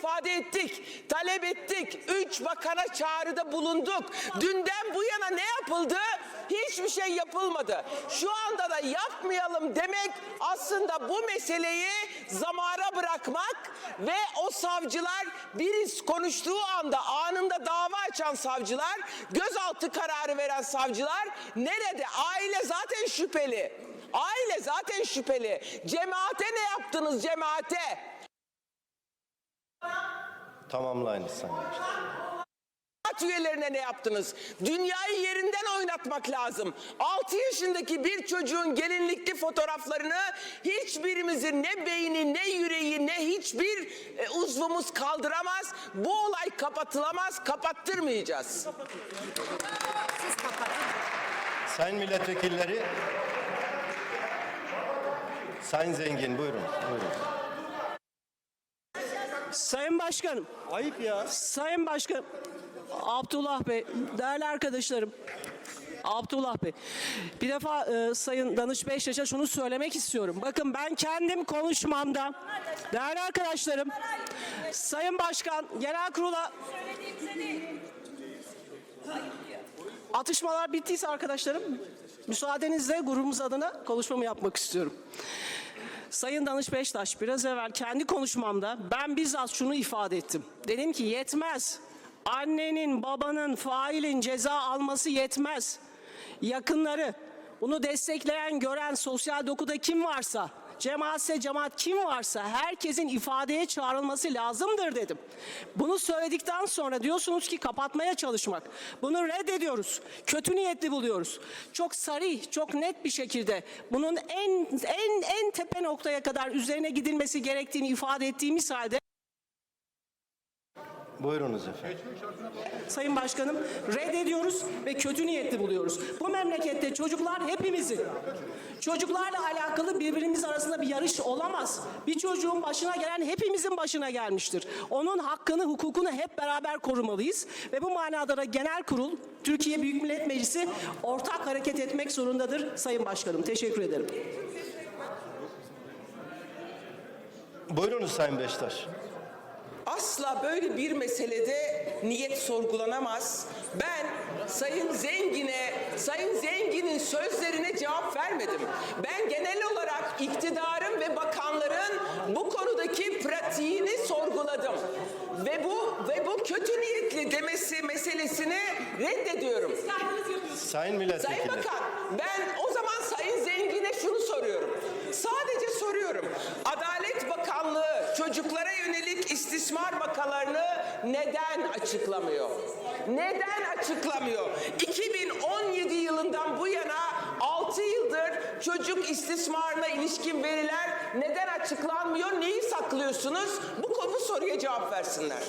ifade ettik, talep ettik. Üç bakana çağrıda bulunduk. Dünden bu yana ne yapıldı? Hiçbir şey yapılmadı. Şu anda da yapmayalım demek aslında bu meseleyi zamana bırakmak ve o savcılar biriz konuştuğu anda anında dava açan savcılar, gözaltı kararı veren savcılar nerede? Aile zaten şüpheli. Aile zaten şüpheli. Cemaate ne yaptınız cemaate? Tamamlayınız Sayın Başkan. Cemaat üyelerine ne yaptınız? Dünyayı yerinden oynatmak lazım. 6 yaşındaki bir çocuğun gelinlikli fotoğraflarını hiçbirimizin ne beyni ne yüreği ne hiçbir e, uzvumuz kaldıramaz. Bu olay kapatılamaz, kapattırmayacağız. Sayın milletvekilleri, Sayın Zengin buyurun. buyurun. Sayın Başkanım, Ayıp ya. Sayın Başkan, Abdullah Bey, değerli arkadaşlarım, Abdullah Bey, bir defa e, Sayın Danış Beştaş'a şunu söylemek istiyorum. Bakın ben kendim konuşmamda, değerli arkadaşlarım, Sayın Başkan, Genel Kurul'a atışmalar bittiyse arkadaşlarım, müsaadenizle grubumuz adına konuşmamı yapmak istiyorum. Sayın Danış Beştaş biraz evvel kendi konuşmamda ben bizzat şunu ifade ettim. Dedim ki yetmez. Annenin, babanın, failin ceza alması yetmez. Yakınları, bunu destekleyen, gören sosyal dokuda kim varsa, cemaatse cemaat kim varsa herkesin ifadeye çağrılması lazımdır dedim. Bunu söyledikten sonra diyorsunuz ki kapatmaya çalışmak. Bunu reddediyoruz. Kötü niyetli buluyoruz. Çok sarih, çok net bir şekilde bunun en en en tepe noktaya kadar üzerine gidilmesi gerektiğini ifade ettiğimiz halde Buyurunuz efendim. Sayın Başkanım reddediyoruz ve kötü niyetli buluyoruz. Bu memlekette çocuklar hepimizin. Çocuklarla alakalı birbirimiz arasında bir yarış olamaz. Bir çocuğun başına gelen hepimizin başına gelmiştir. Onun hakkını, hukukunu hep beraber korumalıyız. Ve bu manada da genel kurul, Türkiye Büyük Millet Meclisi ortak hareket etmek zorundadır Sayın Başkanım. Teşekkür ederim. Buyurunuz Sayın Beştaş. Asla böyle bir meselede niyet sorgulanamaz. Ben Sayın Zengin'e, Sayın Zengin'in sözlerine cevap vermedim. Ben genel olarak iktidarın ve bakanların bu konudaki pratiğini sorguladım. Ve bu ve bu kötü niyetli demesi meselesini reddediyorum. Sayın Sayın milletvekili. Bakan ben o zaman Sayın Zengin'e şunu soruyorum. Sadece soruyorum. Adalet Bakanlığı çocuklara yönelik istismar vakalarını neden açıklamıyor? Neden açıklamıyor? 2017 yılından bu yana 6 yıldır çocuk istismarına ilişkin veriler neden açıklanmıyor? Neyi saklıyorsunuz? Bu bu soruya cevap versinler.